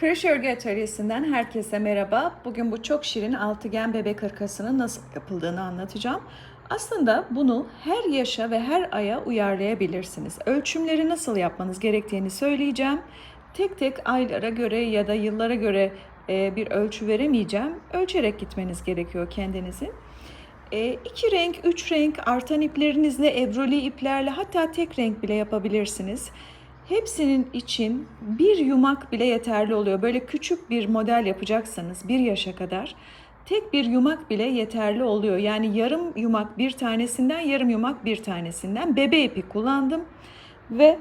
Kreş Örgü Atölyesi'nden herkese merhaba. Bugün bu çok şirin altıgen bebek hırkasının nasıl yapıldığını anlatacağım. Aslında bunu her yaşa ve her aya uyarlayabilirsiniz. Ölçümleri nasıl yapmanız gerektiğini söyleyeceğim. Tek tek aylara göre ya da yıllara göre e, bir ölçü veremeyeceğim. Ölçerek gitmeniz gerekiyor kendinizi. E, iki renk, üç renk artan iplerinizle, ebruli iplerle hatta tek renk bile yapabilirsiniz. Hepsinin için bir yumak bile yeterli oluyor. Böyle küçük bir model yapacaksanız bir yaşa kadar tek bir yumak bile yeterli oluyor. Yani yarım yumak bir tanesinden, yarım yumak bir tanesinden bebe ipi kullandım ve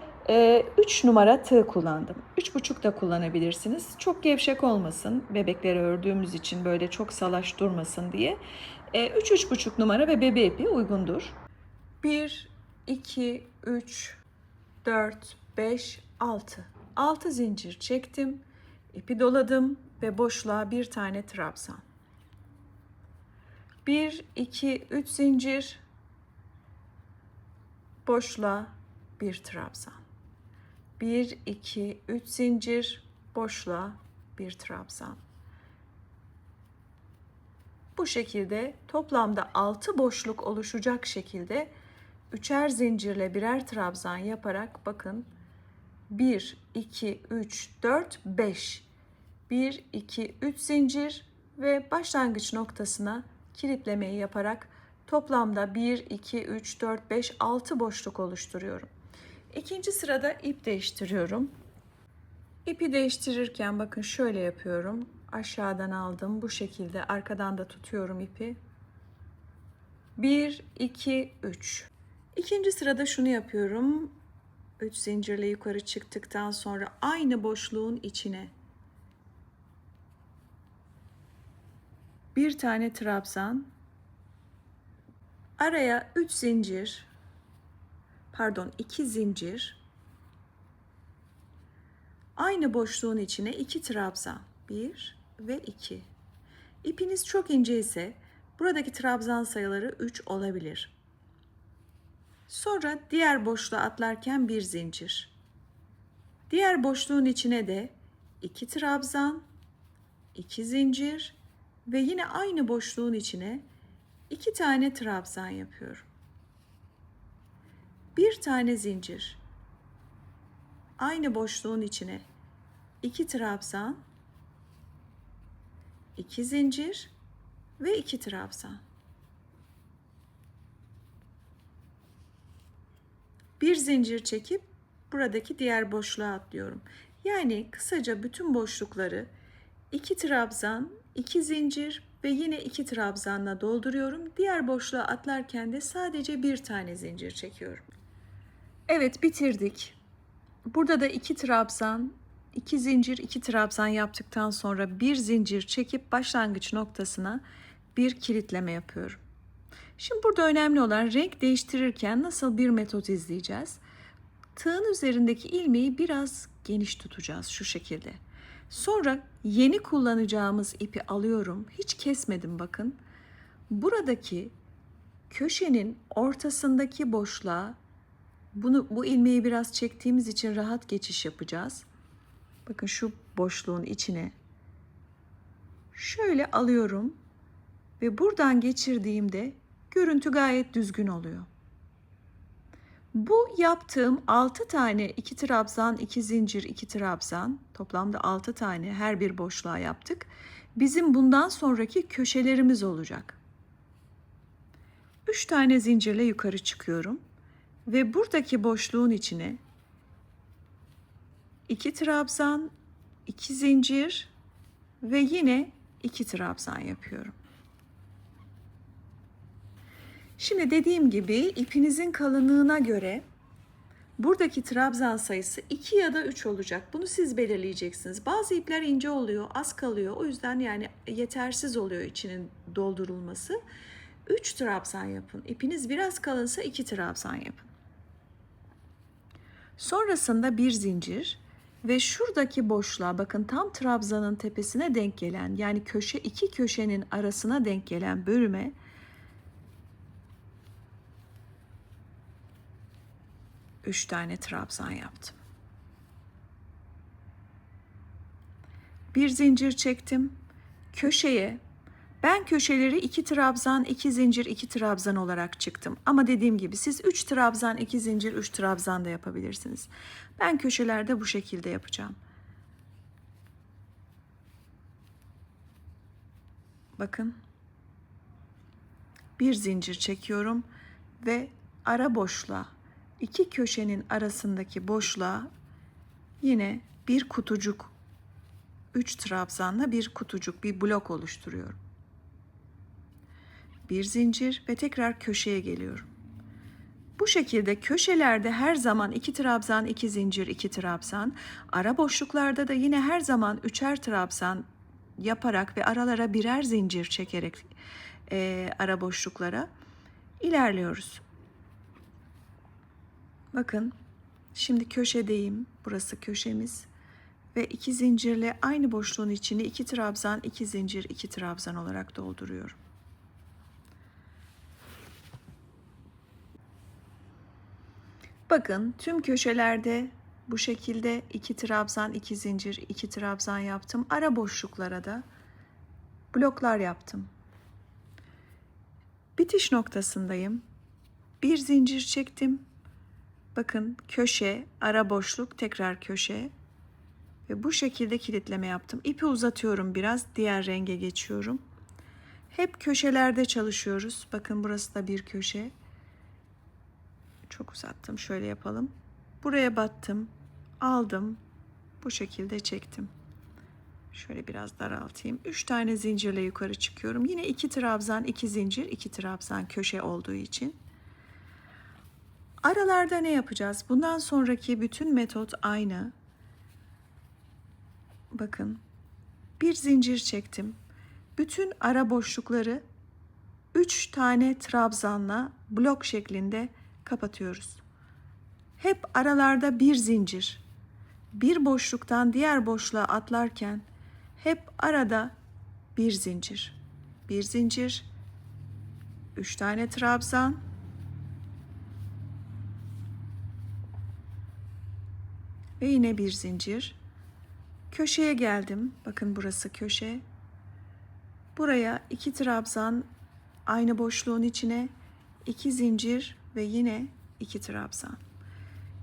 3 numara tığ kullandım. 3,5 da kullanabilirsiniz. Çok gevşek olmasın. Bebekleri ördüğümüz için böyle çok salaş durmasın diye. 3-3,5 numara ve bebe ipi uygundur. 1, 2, 3, 4, 5, 6. 6 zincir çektim. ipi doladım ve boşluğa bir tane trabzan. 1, 2, 3 zincir. Boşluğa bir trabzan. 1, 2, 3 zincir. Boşluğa bir trabzan. Bu şekilde toplamda 6 boşluk oluşacak şekilde üçer zincirle birer trabzan yaparak bakın 1, 2, 3, 4, 5. 1, 2, 3 zincir ve başlangıç noktasına kilitlemeyi yaparak toplamda 1, 2, 3, 4, 5, 6 boşluk oluşturuyorum. İkinci sırada ip değiştiriyorum. İpi değiştirirken bakın şöyle yapıyorum. Aşağıdan aldım bu şekilde arkadan da tutuyorum ipi. 1, 2, 3. İkinci sırada şunu yapıyorum. 3 zincirle yukarı çıktıktan sonra aynı boşluğun içine bir tane trabzan araya 3 zincir pardon 2 zincir aynı boşluğun içine 2 trabzan 1 ve 2 İpiniz çok ince ise buradaki trabzan sayıları 3 olabilir. Sonra diğer boşluğa atlarken bir zincir. Diğer boşluğun içine de iki trabzan, iki zincir ve yine aynı boşluğun içine iki tane trabzan yapıyorum. Bir tane zincir. Aynı boşluğun içine iki trabzan, iki zincir ve iki trabzan. Bir zincir çekip buradaki diğer boşluğa atlıyorum. Yani kısaca bütün boşlukları iki trabzan, iki zincir ve yine iki trabzanla dolduruyorum. Diğer boşluğa atlarken de sadece bir tane zincir çekiyorum. Evet bitirdik. Burada da iki trabzan, iki zincir, iki trabzan yaptıktan sonra bir zincir çekip başlangıç noktasına bir kilitleme yapıyorum. Şimdi burada önemli olan renk değiştirirken nasıl bir metot izleyeceğiz. Tığın üzerindeki ilmeği biraz geniş tutacağız şu şekilde. Sonra yeni kullanacağımız ipi alıyorum. Hiç kesmedim bakın. Buradaki köşenin ortasındaki boşluğa bunu bu ilmeği biraz çektiğimiz için rahat geçiş yapacağız. Bakın şu boşluğun içine şöyle alıyorum ve buradan geçirdiğimde görüntü gayet düzgün oluyor. Bu yaptığım 6 tane 2 trabzan, 2 zincir, 2 trabzan toplamda 6 tane her bir boşluğa yaptık. Bizim bundan sonraki köşelerimiz olacak. 3 tane zincirle yukarı çıkıyorum ve buradaki boşluğun içine 2 trabzan, 2 zincir ve yine 2 trabzan yapıyorum. Şimdi dediğim gibi ipinizin kalınlığına göre buradaki trabzan sayısı 2 ya da 3 olacak. Bunu siz belirleyeceksiniz. Bazı ipler ince oluyor, az kalıyor. O yüzden yani yetersiz oluyor içinin doldurulması. 3 trabzan yapın. İpiniz biraz kalınsa 2 trabzan yapın. Sonrasında bir zincir ve şuradaki boşluğa bakın tam trabzanın tepesine denk gelen yani köşe iki köşenin arasına denk gelen bölüme 3 tane trabzan yaptım. Bir zincir çektim. Köşeye ben köşeleri iki trabzan, iki zincir, iki trabzan olarak çıktım. Ama dediğim gibi siz üç trabzan, iki zincir, üç trabzan da yapabilirsiniz. Ben köşelerde bu şekilde yapacağım. Bakın. Bir zincir çekiyorum ve ara boşluğa, iki köşenin arasındaki boşluğa yine bir kutucuk, üç trabzanla bir kutucuk, bir blok oluşturuyorum. Bir zincir ve tekrar köşeye geliyorum. Bu şekilde köşelerde her zaman iki trabzan, iki zincir, iki trabzan, ara boşluklarda da yine her zaman üçer trabzan yaparak ve aralara birer zincir çekerek e, ara boşluklara ilerliyoruz. Bakın şimdi köşedeyim. Burası köşemiz. Ve iki zincirle aynı boşluğun içini iki trabzan, iki zincir, iki trabzan olarak dolduruyorum. Bakın tüm köşelerde bu şekilde iki trabzan, iki zincir, iki trabzan yaptım. Ara boşluklara da bloklar yaptım. Bitiş noktasındayım. Bir zincir çektim. Bakın köşe, ara boşluk, tekrar köşe. Ve bu şekilde kilitleme yaptım. İpi uzatıyorum biraz. Diğer renge geçiyorum. Hep köşelerde çalışıyoruz. Bakın burası da bir köşe. Çok uzattım. Şöyle yapalım. Buraya battım. Aldım. Bu şekilde çektim. Şöyle biraz daraltayım. 3 tane zincirle yukarı çıkıyorum. Yine 2 trabzan, 2 zincir, 2 trabzan köşe olduğu için. Aralarda ne yapacağız? Bundan sonraki bütün metot aynı. Bakın. Bir zincir çektim. Bütün ara boşlukları 3 tane trabzanla blok şeklinde kapatıyoruz. Hep aralarda bir zincir. Bir boşluktan diğer boşluğa atlarken hep arada bir zincir. Bir zincir. Üç tane trabzan. Ve yine bir zincir. Köşeye geldim. Bakın burası köşe. Buraya iki trabzan aynı boşluğun içine iki zincir ve yine iki trabzan.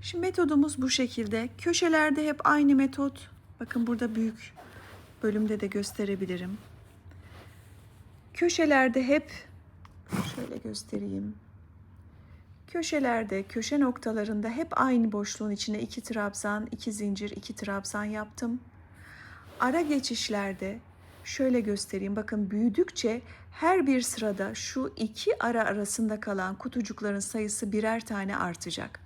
Şimdi metodumuz bu şekilde. Köşelerde hep aynı metot. Bakın burada büyük bölümde de gösterebilirim. Köşelerde hep şöyle göstereyim. Köşelerde, köşe noktalarında hep aynı boşluğun içine iki trabzan, iki zincir, iki trabzan yaptım. Ara geçişlerde şöyle göstereyim. Bakın büyüdükçe her bir sırada şu iki ara arasında kalan kutucukların sayısı birer tane artacak.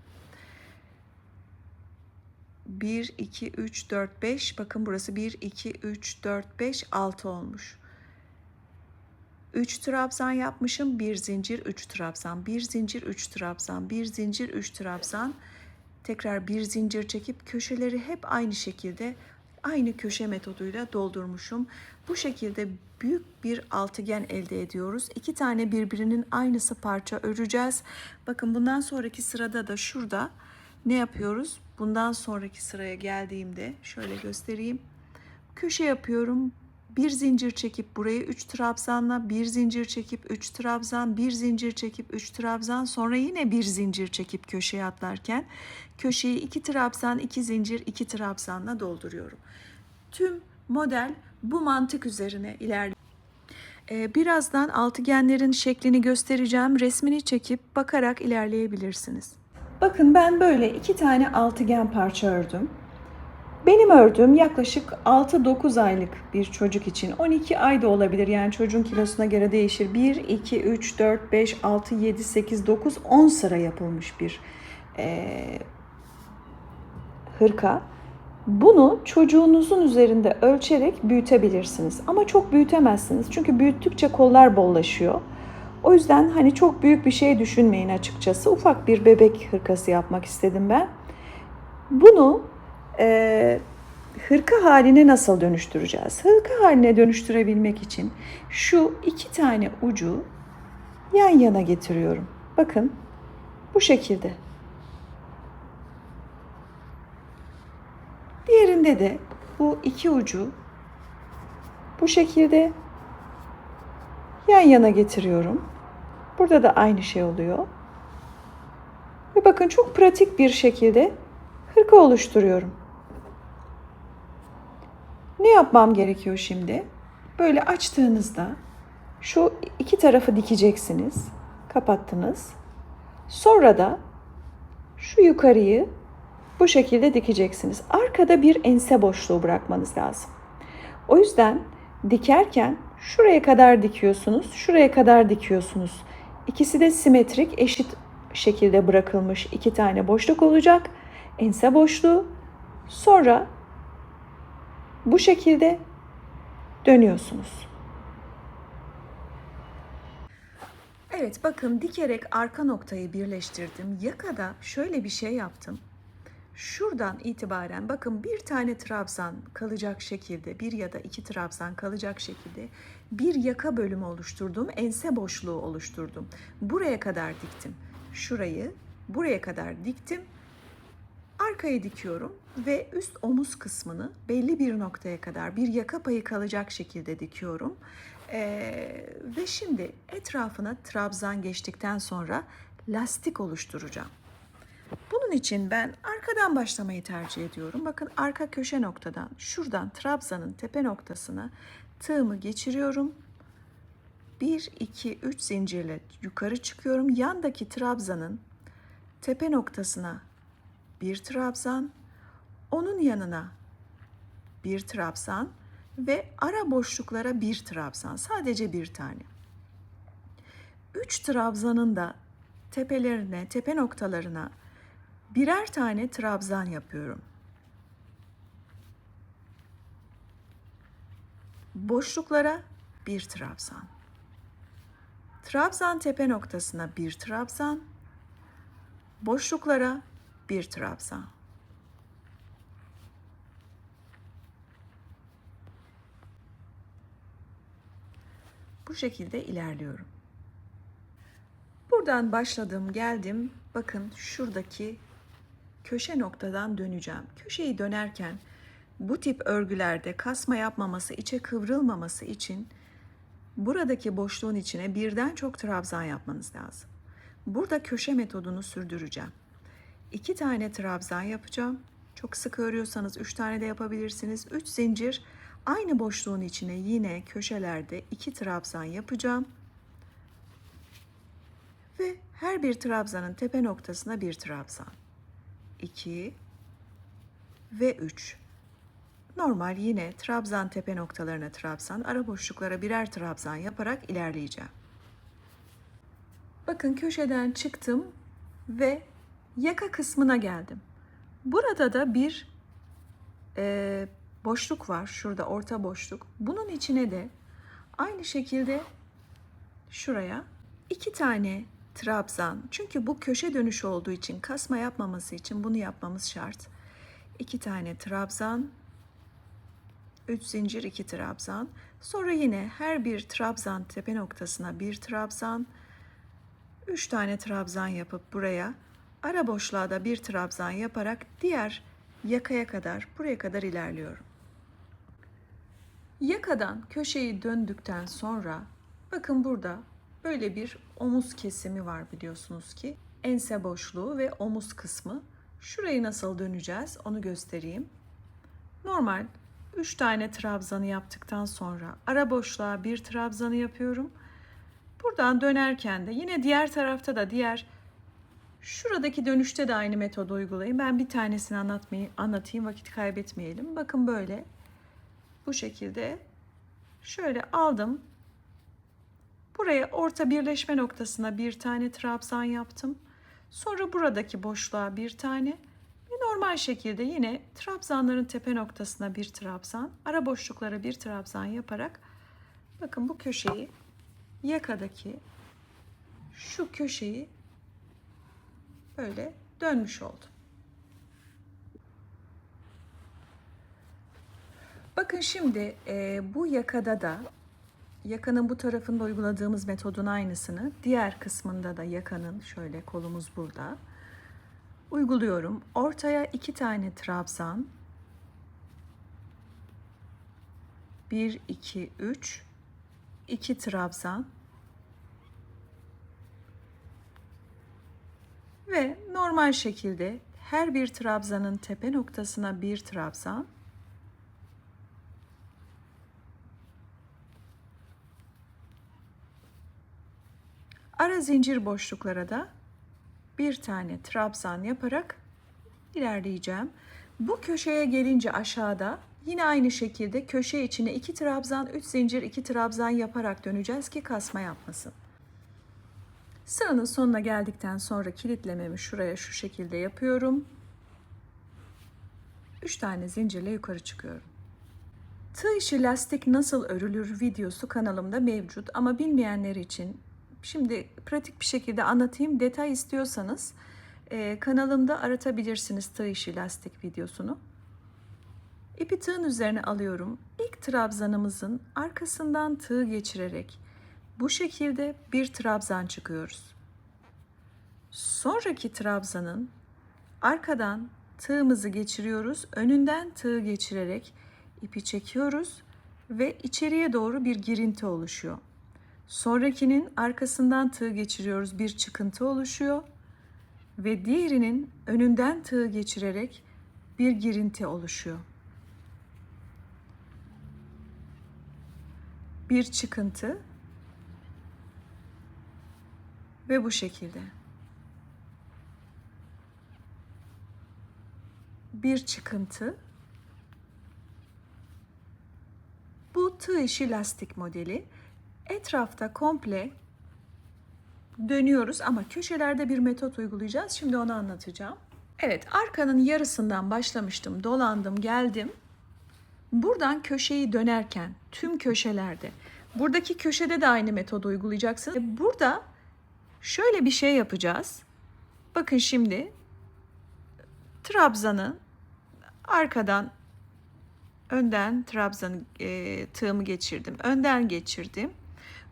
1, 2, 3, 4, 5. Bakın burası 1, 2, 3, 4, 5, 6 olmuş. 3 trabzan yapmışım. 1 zincir, 3 trabzan. 1 zincir, 3 trabzan. 1 zincir, 3 trabzan. Tekrar bir zincir çekip köşeleri hep aynı şekilde aynı köşe metoduyla doldurmuşum. Bu şekilde büyük bir altıgen elde ediyoruz. İki tane birbirinin aynısı parça öreceğiz. Bakın bundan sonraki sırada da şurada ne yapıyoruz? Bundan sonraki sıraya geldiğimde şöyle göstereyim. Köşe yapıyorum. Bir zincir çekip buraya 3 trabzanla bir zincir çekip 3 trabzan, bir zincir çekip 3 trabzan sonra yine bir zincir çekip köşeye atlarken köşeyi 2 trabzan, 2 zincir, 2 trabzanla dolduruyorum. Tüm model bu mantık üzerine ilerliyor. Ee, birazdan altıgenlerin şeklini göstereceğim. Resmini çekip bakarak ilerleyebilirsiniz. Bakın ben böyle iki tane altıgen parça ördüm. Benim ördüğüm yaklaşık 6-9 aylık bir çocuk için 12 ay da olabilir yani çocuğun kilosuna göre değişir. 1, 2, 3, 4, 5, 6, 7, 8, 9, 10 sıra yapılmış bir e, hırka. Bunu çocuğunuzun üzerinde ölçerek büyütebilirsiniz. Ama çok büyütemezsiniz. Çünkü büyüttükçe kollar bollaşıyor. O yüzden hani çok büyük bir şey düşünmeyin açıkçası. Ufak bir bebek hırkası yapmak istedim ben. Bunu e, hırka haline nasıl dönüştüreceğiz? Hırka haline dönüştürebilmek için şu iki tane ucu yan yana getiriyorum. Bakın bu şekilde. Diğerinde de bu iki ucu Bu şekilde yan yana getiriyorum. Burada da aynı şey oluyor. Ve bakın çok pratik bir şekilde hırka oluşturuyorum. Ne yapmam gerekiyor şimdi? Böyle açtığınızda şu iki tarafı dikeceksiniz. Kapattınız. Sonra da şu yukarıyı bu şekilde dikeceksiniz. Arkada bir ense boşluğu bırakmanız lazım. O yüzden dikerken şuraya kadar dikiyorsunuz, şuraya kadar dikiyorsunuz. İkisi de simetrik, eşit şekilde bırakılmış iki tane boşluk olacak. Ense boşluğu. Sonra bu şekilde dönüyorsunuz. Evet bakın dikerek arka noktayı birleştirdim. Yakada şöyle bir şey yaptım. Şuradan itibaren bakın bir tane trabzan kalacak şekilde bir ya da iki trabzan kalacak şekilde bir yaka bölümü oluşturdum. Ense boşluğu oluşturdum. Buraya kadar diktim. Şurayı buraya kadar diktim. Arkaya dikiyorum ve üst omuz kısmını belli bir noktaya kadar bir yaka payı kalacak şekilde dikiyorum. Ee, ve şimdi etrafına trabzan geçtikten sonra lastik oluşturacağım. Bunun için ben arkadan başlamayı tercih ediyorum. Bakın arka köşe noktadan şuradan trabzanın tepe noktasına tığımı geçiriyorum. 1 2 3 zincirle yukarı çıkıyorum. Yandaki trabzanın tepe noktasına bir trabzan, yanına bir trabzan ve ara boşluklara bir trabzan. Sadece bir tane. Üç trabzanın da tepelerine, tepe noktalarına birer tane trabzan yapıyorum. Boşluklara bir trabzan. Trabzan tepe noktasına bir trabzan. Boşluklara bir trabzan. Bu şekilde ilerliyorum. Buradan başladım, geldim. Bakın şuradaki köşe noktadan döneceğim. Köşeyi dönerken bu tip örgülerde kasma yapmaması, içe kıvrılmaması için buradaki boşluğun içine birden çok trabzan yapmanız lazım. Burada köşe metodunu sürdüreceğim. İki tane trabzan yapacağım. Çok sık örüyorsanız üç tane de yapabilirsiniz. Üç zincir aynı boşluğun içine yine köşelerde iki trabzan yapacağım. Ve her bir trabzanın tepe noktasına bir trabzan. 2 ve 3. Normal yine trabzan tepe noktalarına trabzan, ara boşluklara birer trabzan yaparak ilerleyeceğim. Bakın köşeden çıktım ve yaka kısmına geldim. Burada da bir e, boşluk var. Şurada orta boşluk. Bunun içine de aynı şekilde şuraya iki tane trabzan. Çünkü bu köşe dönüşü olduğu için kasma yapmaması için bunu yapmamız şart. İki tane trabzan, üç zincir iki trabzan. Sonra yine her bir trabzan tepe noktasına bir trabzan, üç tane trabzan yapıp buraya ara boşluğa da bir trabzan yaparak diğer yakaya kadar buraya kadar ilerliyorum. Yakadan köşeyi döndükten sonra bakın burada böyle bir omuz kesimi var biliyorsunuz ki. Ense boşluğu ve omuz kısmı. Şurayı nasıl döneceğiz onu göstereyim. Normal 3 tane trabzanı yaptıktan sonra ara boşluğa bir trabzanı yapıyorum. Buradan dönerken de yine diğer tarafta da diğer şuradaki dönüşte de aynı metodu uygulayın. Ben bir tanesini anlatmayı anlatayım vakit kaybetmeyelim. Bakın böyle bu şekilde şöyle aldım. Buraya orta birleşme noktasına bir tane trabzan yaptım. Sonra buradaki boşluğa bir tane ve normal şekilde yine trabzanların tepe noktasına bir trabzan, ara boşluklara bir trabzan yaparak bakın bu köşeyi yakadaki şu köşeyi böyle dönmüş oldum. Bakın şimdi e, bu yakada da yakanın bu tarafında uyguladığımız metodun aynısını diğer kısmında da yakanın şöyle kolumuz burada uyguluyorum. Ortaya iki tane trabzan 1 2 3 2 trabzan ve normal şekilde her bir trabzanın tepe noktasına bir trabzan ara zincir boşluklara da bir tane trabzan yaparak ilerleyeceğim. Bu köşeye gelince aşağıda yine aynı şekilde köşe içine 2 trabzan, 3 zincir, 2 trabzan yaparak döneceğiz ki kasma yapmasın. Sıranın sonuna geldikten sonra kilitlememi şuraya şu şekilde yapıyorum. 3 tane zincirle yukarı çıkıyorum. Tığ işi lastik nasıl örülür videosu kanalımda mevcut ama bilmeyenler için şimdi pratik bir şekilde anlatayım. Detay istiyorsanız e, kanalımda aratabilirsiniz tığ lastik videosunu. İpi tığın üzerine alıyorum. İlk trabzanımızın arkasından tığ geçirerek bu şekilde bir trabzan çıkıyoruz. Sonraki trabzanın arkadan tığımızı geçiriyoruz. Önünden tığ geçirerek ipi çekiyoruz ve içeriye doğru bir girinti oluşuyor. Sonrakinin arkasından tığ geçiriyoruz. Bir çıkıntı oluşuyor ve diğerinin önünden tığ geçirerek bir girinti oluşuyor. Bir çıkıntı ve bu şekilde. Bir çıkıntı. Bu tığ işi lastik modeli. Etrafta komple dönüyoruz ama köşelerde bir metot uygulayacağız. Şimdi onu anlatacağım. Evet, arkanın yarısından başlamıştım, dolandım, geldim. Buradan köşeyi dönerken tüm köşelerde, buradaki köşede de aynı metodu uygulayacaksınız. Burada şöyle bir şey yapacağız. Bakın şimdi trabzanı arkadan önden trabzanı e, tığımı geçirdim. Önden geçirdim.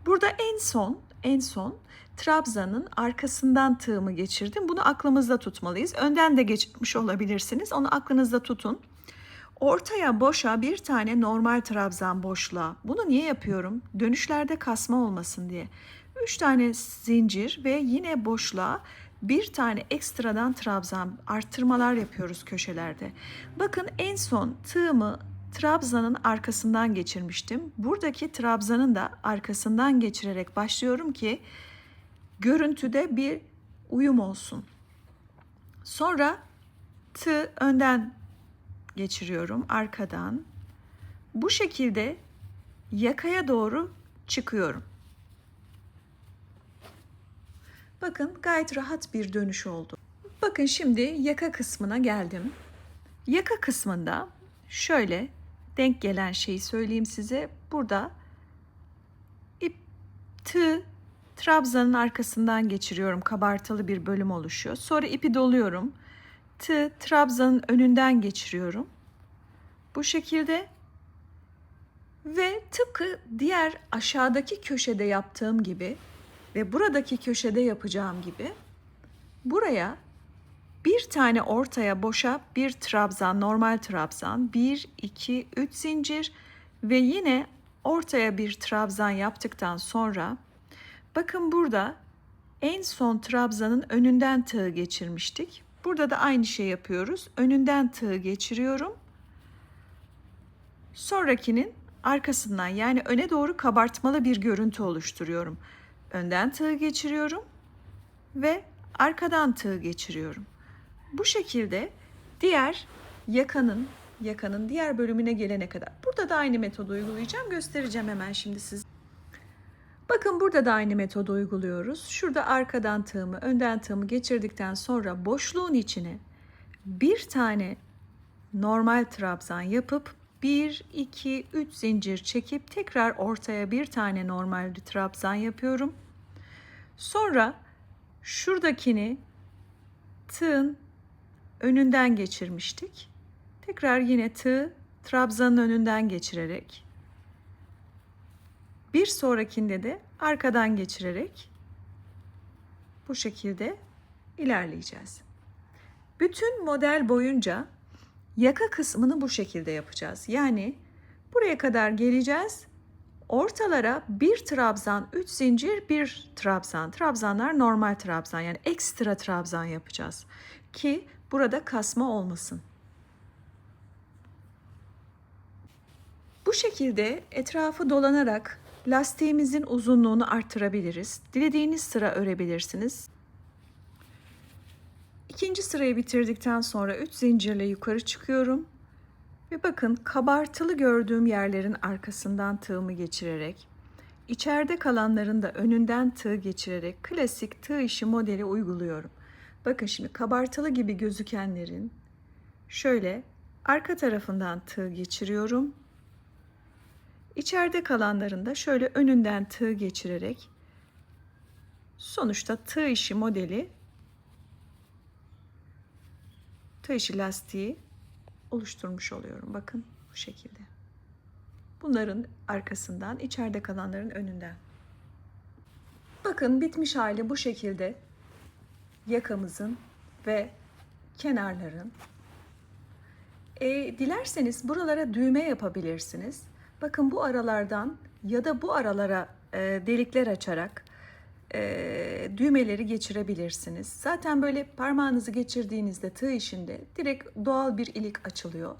Burada en son en son trabzanın arkasından tığımı geçirdim. Bunu aklımızda tutmalıyız. Önden de geçmiş olabilirsiniz. Onu aklınızda tutun. Ortaya boşa bir tane normal trabzan boşluğa. Bunu niye yapıyorum? Dönüşlerde kasma olmasın diye. 3 tane zincir ve yine boşluğa bir tane ekstradan trabzan arttırmalar yapıyoruz köşelerde. Bakın en son tığımı trabzanın arkasından geçirmiştim. Buradaki trabzanın da arkasından geçirerek başlıyorum ki görüntüde bir uyum olsun. Sonra tığ önden geçiriyorum arkadan. Bu şekilde yakaya doğru çıkıyorum. Bakın gayet rahat bir dönüş oldu. Bakın şimdi yaka kısmına geldim. Yaka kısmında şöyle denk gelen şeyi söyleyeyim size. Burada ip tığ trabzanın arkasından geçiriyorum. Kabartılı bir bölüm oluşuyor. Sonra ipi doluyorum. Tığ trabzanın önünden geçiriyorum. Bu şekilde ve tıpkı diğer aşağıdaki köşede yaptığım gibi ve buradaki köşede yapacağım gibi buraya bir tane ortaya boşa bir trabzan, normal trabzan, 1, 2, 3 zincir ve yine ortaya bir trabzan yaptıktan sonra bakın burada en son trabzanın önünden tığ geçirmiştik. Burada da aynı şey yapıyoruz. Önünden tığ geçiriyorum. Sonrakinin arkasından yani öne doğru kabartmalı bir görüntü oluşturuyorum. Önden tığ geçiriyorum ve arkadan tığ geçiriyorum. Bu şekilde diğer yakanın yakanın diğer bölümüne gelene kadar. Burada da aynı metodu uygulayacağım. Göstereceğim hemen şimdi size. Bakın burada da aynı metodu uyguluyoruz. Şurada arkadan tığımı, önden tığımı geçirdikten sonra boşluğun içine bir tane normal trabzan yapıp 1, 2, 3 zincir çekip tekrar ortaya bir tane normal bir trabzan yapıyorum. Sonra şuradakini tığın önünden geçirmiştik. Tekrar yine tığ trabzanın önünden geçirerek bir sonrakinde de arkadan geçirerek bu şekilde ilerleyeceğiz. Bütün model boyunca yaka kısmını bu şekilde yapacağız. Yani Buraya kadar geleceğiz. Ortalara bir trabzan, 3 zincir, bir trabzan. Trabzanlar normal trabzan yani ekstra trabzan yapacağız. Ki burada kasma olmasın. Bu şekilde etrafı dolanarak lastiğimizin uzunluğunu arttırabiliriz. Dilediğiniz sıra örebilirsiniz. İkinci sırayı bitirdikten sonra 3 zincirle yukarı çıkıyorum. Ve bakın kabartılı gördüğüm yerlerin arkasından tığımı geçirerek, içeride kalanların da önünden tığ geçirerek klasik tığ işi modeli uyguluyorum. Bakın şimdi kabartılı gibi gözükenlerin şöyle arka tarafından tığ geçiriyorum. İçeride kalanların da şöyle önünden tığ geçirerek sonuçta tığ işi modeli tığ işi lastiği oluşturmuş oluyorum. Bakın bu şekilde. Bunların arkasından, içeride kalanların önünden. Bakın bitmiş hali bu şekilde. Yakamızın ve kenarların. E, dilerseniz buralara düğme yapabilirsiniz. Bakın bu aralardan ya da bu aralara e, delikler açarak e, düğmeleri geçirebilirsiniz. Zaten böyle parmağınızı geçirdiğinizde tığ işinde direkt doğal bir ilik açılıyor.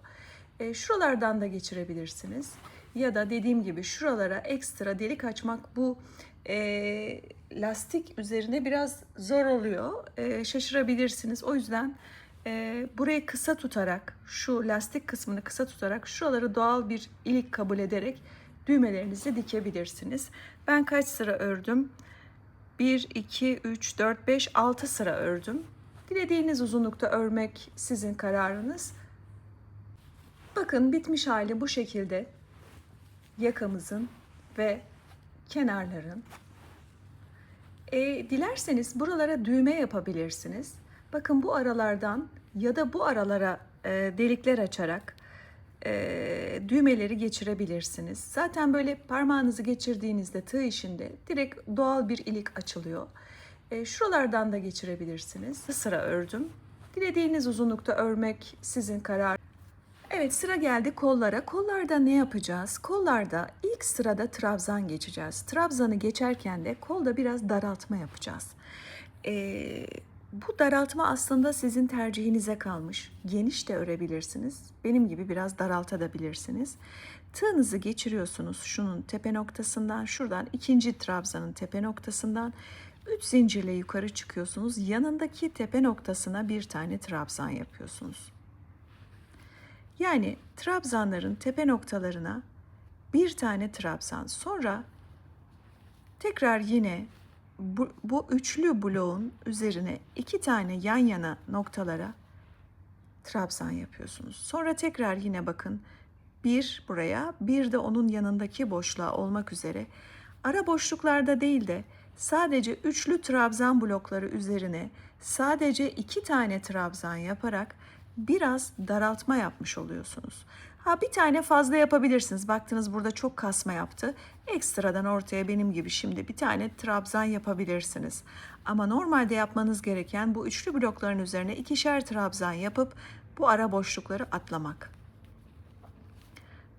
E, şuralardan da geçirebilirsiniz. Ya da dediğim gibi şuralara ekstra delik açmak bu e, lastik üzerine biraz zor oluyor. E, şaşırabilirsiniz. O yüzden e, burayı kısa tutarak, şu lastik kısmını kısa tutarak şuraları doğal bir ilik kabul ederek düğmelerinizi dikebilirsiniz. Ben kaç sıra ördüm? 1, 2, 3, 4, 5, 6 sıra ördüm. Dilediğiniz uzunlukta örmek sizin kararınız. Bakın bitmiş hali bu şekilde. Yakamızın ve kenarların. E, dilerseniz buralara düğme yapabilirsiniz. Bakın bu aralardan ya da bu aralara e, delikler açarak e, düğmeleri geçirebilirsiniz. Zaten böyle parmağınızı geçirdiğinizde tığ işinde direkt doğal bir ilik açılıyor. E, şuralardan da geçirebilirsiniz. Sıra ördüm. Dilediğiniz uzunlukta örmek sizin karar. Evet sıra geldi kollara. Kollarda ne yapacağız? Kollarda ilk sırada trabzan geçeceğiz. Trabzanı geçerken de kolda biraz daraltma yapacağız. Ee, bu daraltma aslında sizin tercihinize kalmış. Geniş de örebilirsiniz. Benim gibi biraz daraltabilirsiniz. Tığınızı geçiriyorsunuz şunun tepe noktasından, şuradan ikinci trabzanın tepe noktasından 3 zincirle yukarı çıkıyorsunuz. Yanındaki tepe noktasına bir tane trabzan yapıyorsunuz. Yani trabzanların tepe noktalarına bir tane trabzan. Sonra tekrar yine bu, bu üçlü bloğun üzerine iki tane yan yana noktalara trabzan yapıyorsunuz. Sonra tekrar yine bakın bir buraya bir de onun yanındaki boşluğa olmak üzere ara boşluklarda değil de sadece üçlü trabzan blokları üzerine sadece iki tane trabzan yaparak biraz daraltma yapmış oluyorsunuz. Ha bir tane fazla yapabilirsiniz. Baktınız burada çok kasma yaptı. Ekstradan ortaya benim gibi şimdi bir tane trabzan yapabilirsiniz. Ama normalde yapmanız gereken bu üçlü blokların üzerine ikişer trabzan yapıp bu ara boşlukları atlamak.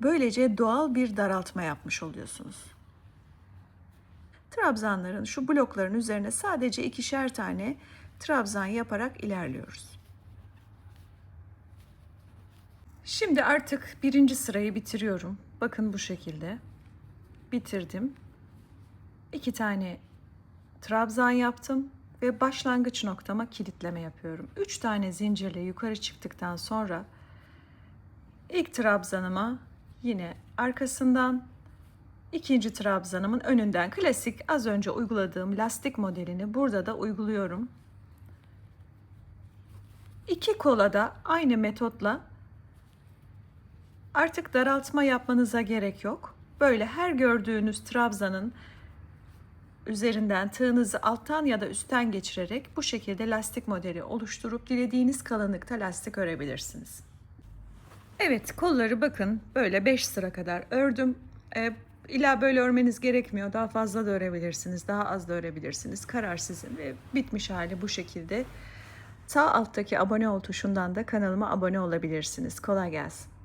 Böylece doğal bir daraltma yapmış oluyorsunuz. Trabzanların şu blokların üzerine sadece ikişer tane trabzan yaparak ilerliyoruz. Şimdi artık birinci sırayı bitiriyorum. Bakın bu şekilde. Bitirdim. İki tane trabzan yaptım ve başlangıç noktama kilitleme yapıyorum. Üç tane zincirle yukarı çıktıktan sonra ilk trabzanıma yine arkasından ikinci trabzanımın önünden klasik az önce uyguladığım lastik modelini burada da uyguluyorum. İki kola da aynı metotla Artık daraltma yapmanıza gerek yok. Böyle her gördüğünüz trabzanın üzerinden tığınızı alttan ya da üstten geçirerek bu şekilde lastik modeli oluşturup dilediğiniz kalınlıkta lastik örebilirsiniz. Evet kolları bakın böyle 5 sıra kadar ördüm. E, illa böyle örmeniz gerekmiyor. Daha fazla da örebilirsiniz. Daha az da örebilirsiniz. Karar sizin ve bitmiş hali bu şekilde. Sağ alttaki abone ol tuşundan da kanalıma abone olabilirsiniz. Kolay gelsin.